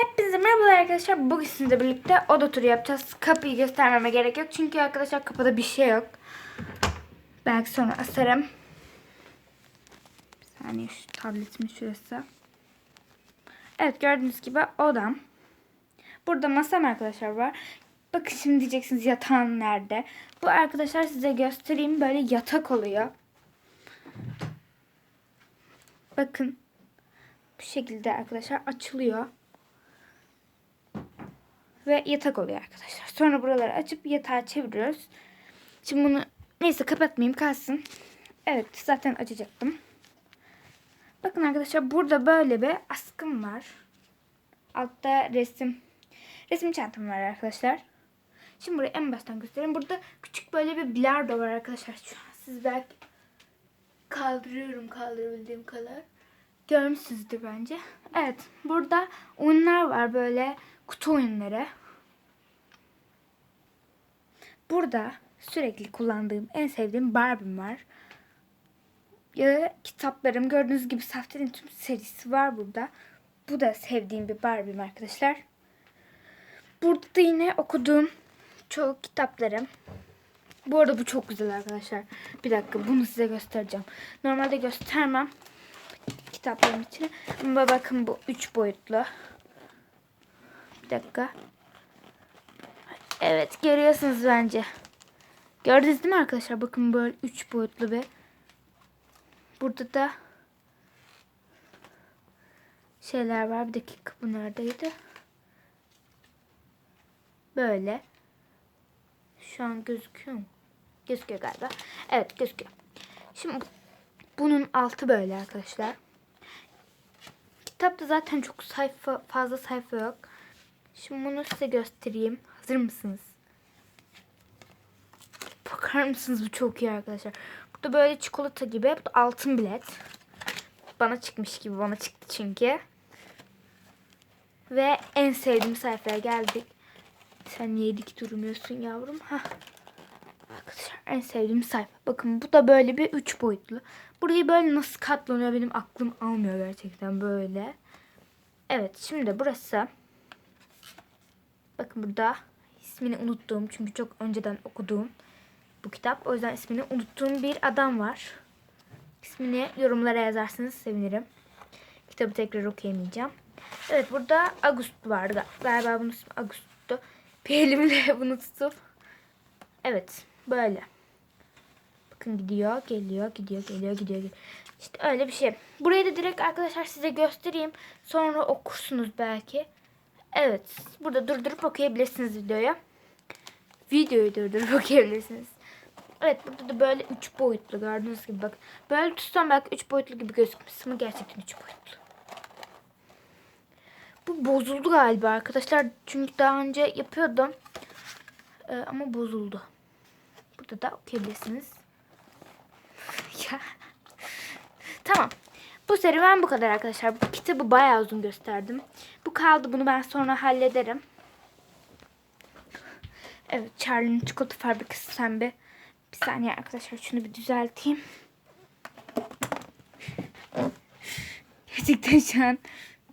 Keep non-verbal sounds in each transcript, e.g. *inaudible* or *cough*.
Hepinize merhabalar arkadaşlar. Bugün sizinle birlikte oda turu yapacağız. Kapıyı göstermeme gerek yok. Çünkü arkadaşlar kapıda bir şey yok. Belki sonra asarım. Bir saniye şu tabletimin şurası. Evet gördüğünüz gibi odam. Burada masam arkadaşlar var. Bakın şimdi diyeceksiniz yatağın nerede? Bu arkadaşlar size göstereyim. Böyle yatak oluyor. Bakın. Bu şekilde arkadaşlar açılıyor. Ve yatak oluyor arkadaşlar. Sonra buraları açıp yatağı çeviriyoruz. Şimdi bunu neyse kapatmayayım kalsın. Evet zaten açacaktım. Bakın arkadaşlar burada böyle bir askım var. Altta resim. Resim çantam var arkadaşlar. Şimdi burayı en baştan göstereyim. Burada küçük böyle bir bilardo var arkadaşlar. Şu an siz belki kaldırıyorum kaldırabildiğim kadar. Görmüşsünüzdür bence. Evet. Burada oyunlar var böyle kutu oyunları. Burada sürekli kullandığım en sevdiğim Barbie'm var. Ya da kitaplarım gördüğünüz gibi Saftir'in tüm serisi var burada. Bu da sevdiğim bir Barbie'm arkadaşlar. Burada da yine okuduğum çoğu kitaplarım. Bu arada bu çok güzel arkadaşlar. Bir dakika bunu size göstereceğim. Normalde göstermem kitapların içine. Ama bakın bu üç boyutlu. Bir dakika. Evet görüyorsunuz bence. Gördünüz değil mi arkadaşlar? Bakın böyle üç boyutlu bir. Burada da şeyler var. Bir dakika bu neredeydi? Böyle. Şu an gözüküyor mu? Gözüküyor galiba. Evet gözüküyor. Şimdi bunun altı böyle arkadaşlar. Kitapta zaten çok sayfa fazla sayfa yok. Şimdi bunu size göstereyim. Hazır mısınız? Bakar mısınız? Bu çok iyi arkadaşlar. Burada böyle çikolata gibi. Bu da altın bilet. Bana çıkmış gibi. Bana çıktı çünkü. Ve en sevdiğim sayfaya geldik. Sen niye dik durmuyorsun yavrum? Hah. Arkadaşlar en sevdiğim sayfa. Bakın bu da böyle bir üç boyutlu. Burayı böyle nasıl katlanıyor benim aklım almıyor gerçekten böyle. Evet şimdi burası. Bakın burada ismini unuttuğum çünkü çok önceden okuduğum bu kitap. O yüzden ismini unuttuğum bir adam var. İsmini yorumlara yazarsanız sevinirim. Kitabı tekrar okuyamayacağım. Evet burada August vardı. Galiba bunun ismi August'tu. Bir elimle *laughs* bunu tutup. Evet böyle. Bakın gidiyor, geliyor, gidiyor, geliyor, gidiyor. geliyor. İşte öyle bir şey. Burayı da direkt arkadaşlar size göstereyim. Sonra okursunuz belki. Evet. Burada durdurup okuyabilirsiniz videoyu. Videoyu durdurup *laughs* okuyabilirsiniz. Evet burada da böyle 3 boyutlu gördüğünüz gibi bak. Böyle tutsam belki 3 boyutlu gibi gözükmüş ama gerçekten 3 boyutlu. Bu bozuldu galiba arkadaşlar. Çünkü daha önce yapıyordum. Ee, ama bozuldu. Burada da okuyabilirsiniz. *laughs* ya. Tamam. Bu serüven bu kadar arkadaşlar. Bu kitabı bayağı uzun gösterdim. Bu kaldı. Bunu ben sonra hallederim. Evet. Charlie'nin çikolata fabrikası sen bir. Bir saniye arkadaşlar. Şunu bir düzelteyim. Gerçekten şu an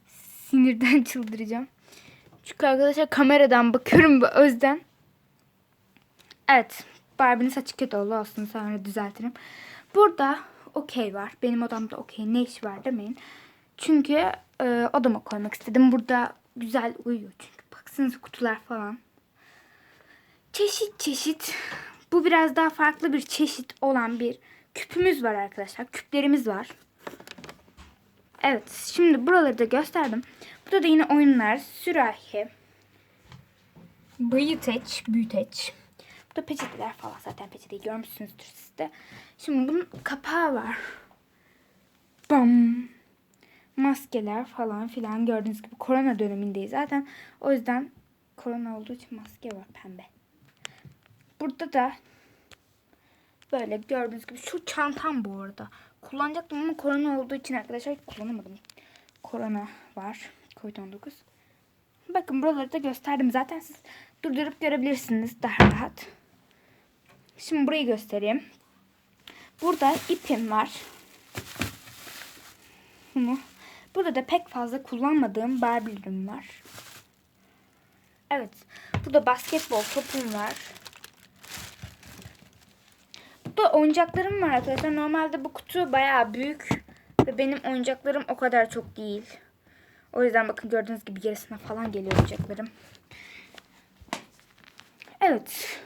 sinirden çıldıracağım. Çünkü arkadaşlar kameradan bakıyorum bu özden. Evet. Barbie'nin saçı kötü oldu. Olsun sonra düzeltirim. Burada okey var. Benim odamda okey ne iş var demeyin. Çünkü e, odama koymak istedim. Burada güzel uyuyor çünkü. Baksanıza kutular falan. Çeşit çeşit. Bu biraz daha farklı bir çeşit olan bir küpümüz var arkadaşlar. Küplerimiz var. Evet. Şimdi buraları da gösterdim. Burada da yine oyunlar. Sürahi. Büyüteç. Büyüteç. Burada peçeteler falan zaten peçeteyi görmüşsünüzdür siz de. Şimdi bunun kapağı var. Bam. Maskeler falan filan gördüğünüz gibi korona dönemindeyiz zaten. O yüzden korona olduğu için maske var pembe. Burada da böyle gördüğünüz gibi şu çantam bu arada. Kullanacaktım ama korona olduğu için arkadaşlar kullanamadım. Korona var. Covid-19. Bakın buraları da gösterdim. Zaten siz durdurup görebilirsiniz daha rahat. Şimdi burayı göstereyim. Burada ipim var. Bunu Burada da pek fazla kullanmadığım Barbie'lerim var. Evet. Burada basketbol topum var. Burada oyuncaklarım var arkadaşlar. Normalde bu kutu bayağı büyük. Ve benim oyuncaklarım o kadar çok değil. O yüzden bakın gördüğünüz gibi yarısına falan geliyor oyuncaklarım. Evet.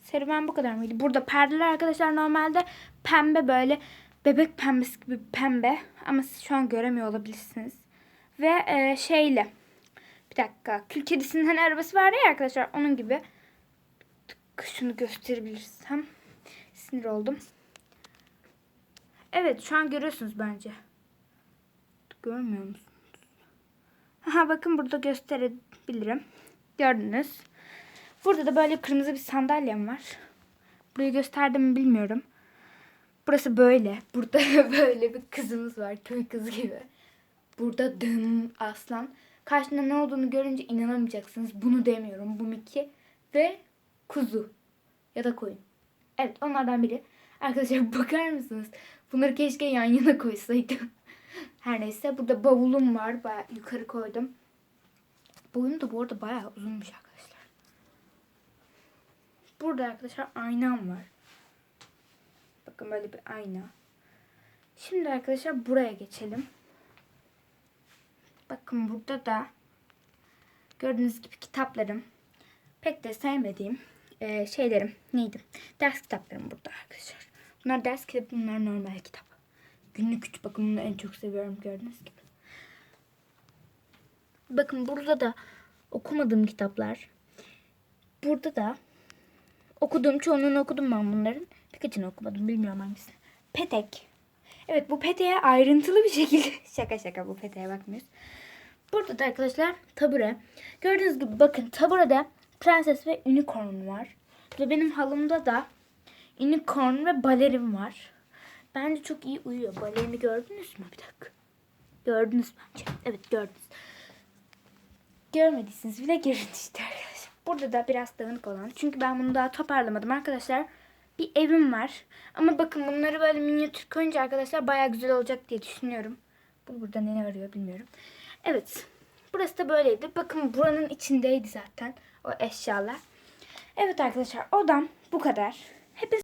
Serüven bu kadar mıydı? Burada perdeler arkadaşlar normalde pembe böyle bebek pembesi gibi pembe. Ama siz şu an göremiyor olabilirsiniz. Ve e, şeyle bir dakika. Kül kedisinin hani arabası vardı ya arkadaşlar. Onun gibi. Şunu gösterebilirsem. Sinir oldum. Evet şu an görüyorsunuz bence. Görmüyor musunuz? Aha bakın burada gösterebilirim. Gördünüz. Burada da böyle kırmızı bir sandalyem var. Burayı gösterdim mi bilmiyorum. Burası böyle. Burada *laughs* böyle bir kızımız var. Köy kızı gibi. Burada dım aslan. Karşında ne olduğunu görünce inanamayacaksınız. Bunu demiyorum. Bu Mickey ve kuzu. Ya da koyun. Evet onlardan biri. Arkadaşlar *laughs* bakar mısınız? Bunları keşke yan yana koysaydım. *laughs* Her neyse burada bavulum var. Bayağı yukarı koydum. Boyum da bu arada bayağı uzunmuş arkadaşlar. Burada arkadaşlar aynam var. Bakın böyle bir ayna. Şimdi arkadaşlar buraya geçelim. Bakın burada da gördüğünüz gibi kitaplarım. Pek de sevmediğim eee, şeylerim neydi? Ders kitaplarım burada arkadaşlar. Bunlar ders kitabı, bunlar normal kitap. Günlük üç bakın bunu en çok seviyorum gördüğünüz gibi. Bakın burada da okumadığım kitaplar. Burada da okuduğum çoğunluğunu okudum ben bunların. Birkaçını okumadım bilmiyorum hangisini. Petek. Evet bu peteğe ayrıntılı bir şekilde *laughs* şaka şaka bu peteğe bakmıyoruz. Burada da arkadaşlar tabure. Gördüğünüz gibi bakın taburede prenses ve unicorn var. Ve benim halımda da unicorn ve balerin var. Bence çok iyi uyuyor. Balerini gördünüz mü? Bir dakika. Gördünüz bence. Evet gördünüz. Görmediyseniz bile görün işte arkadaşlar. *laughs* Burada da biraz dağınık olan. Çünkü ben bunu daha toparlamadım arkadaşlar. Bir evim var. Ama bakın bunları böyle minyatür koyunca arkadaşlar baya güzel olacak diye düşünüyorum. Bu burada ne arıyor bilmiyorum. Evet. Burası da böyleydi. Bakın buranın içindeydi zaten o eşyalar. Evet arkadaşlar odam bu kadar. Hepiniz